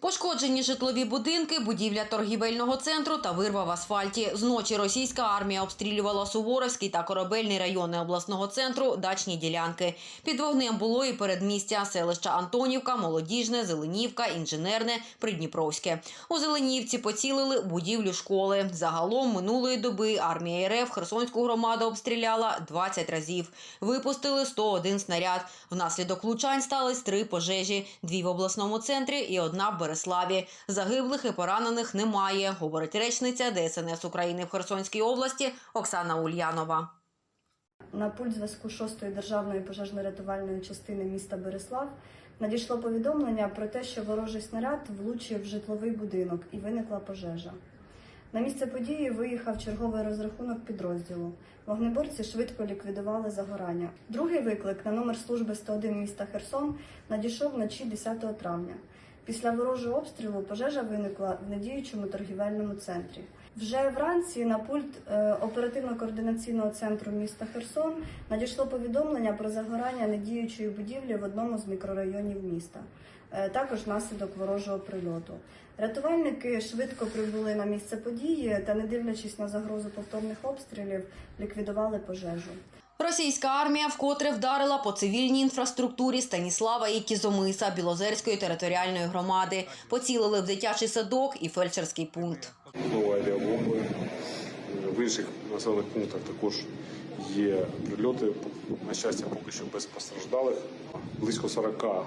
Пошкоджені житлові будинки, будівля торгівельного центру та вирва в асфальті. Зночі російська армія обстрілювала Суворовський та Корабельний райони обласного центру, дачні ділянки. Під вогнем було і передмістя селища Антонівка, Молодіжне, Зеленівка, Інженерне, Придніпровське. У Зеленівці поцілили будівлю школи. Загалом минулої доби армія РФ Херсонську громаду обстріляла 20 разів. Випустили 101 снаряд. Внаслідок влучань стались три пожежі: дві в обласному центрі і одна в Береславі. Загиблих і поранених немає, говорить речниця ДСНС України в Херсонській області Оксана Ульянова. На пульт зв'язку 6-ї державної пожежно-рятувальної частини міста Береслав надійшло повідомлення про те, що ворожий снаряд влучив в житловий будинок і виникла пожежа. На місце події виїхав черговий розрахунок підрозділу. Вогнеборці швидко ліквідували загорання. Другий виклик на номер служби 101 міста Херсон надійшов вночі 10 травня. Після ворожого обстрілу пожежа виникла в недіючому торгівельному центрі. Вже вранці на пульт е, оперативно-координаційного центру міста Херсон надійшло повідомлення про загорання недіючої будівлі в одному з мікрорайонів міста. Е, Також внаслідок ворожого прильоту. Рятувальники швидко прибули на місце події та, не дивлячись на загрозу повторних обстрілів, ліквідували пожежу. Російська армія вкотре вдарила по цивільній інфраструктурі Станіслава і Кізомиса Білозерської територіальної громади. Поцілили в дитячий садок і фельдшерський пункт. знову авіабомби. В інших населених пунктах також є прильоти. На щастя, поки що без постраждалих. Близько 40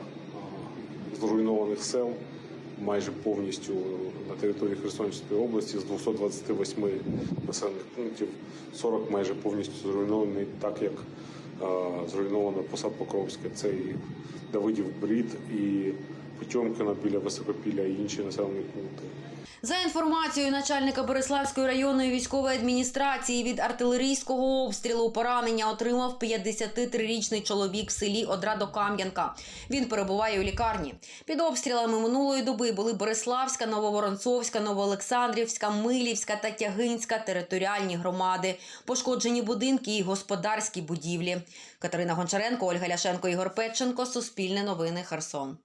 зруйнованих сел, майже повністю на території Херсонської області з 228 населених пунктів 40 майже повністю зруйновані, так як зруйновано посад Покровське. Це і Давидів Брід, і Потьомкіна біля Високопілля і інші населені пункти. За інформацією начальника Бориславської районної військової адміністрації від артилерійського обстрілу поранення отримав 53-річний чоловік в селі Одрадо-Кам'янка. Він перебуває у лікарні. Під обстрілами минулої доби були Бориславська, Нововоронцовська, Новоолександрівська, Милівська та Тягинська територіальні громади, пошкоджені будинки і господарські будівлі. Катерина Гончаренко, Ольга Ляшенко, Ігор Петченко. Суспільне новини. Херсон.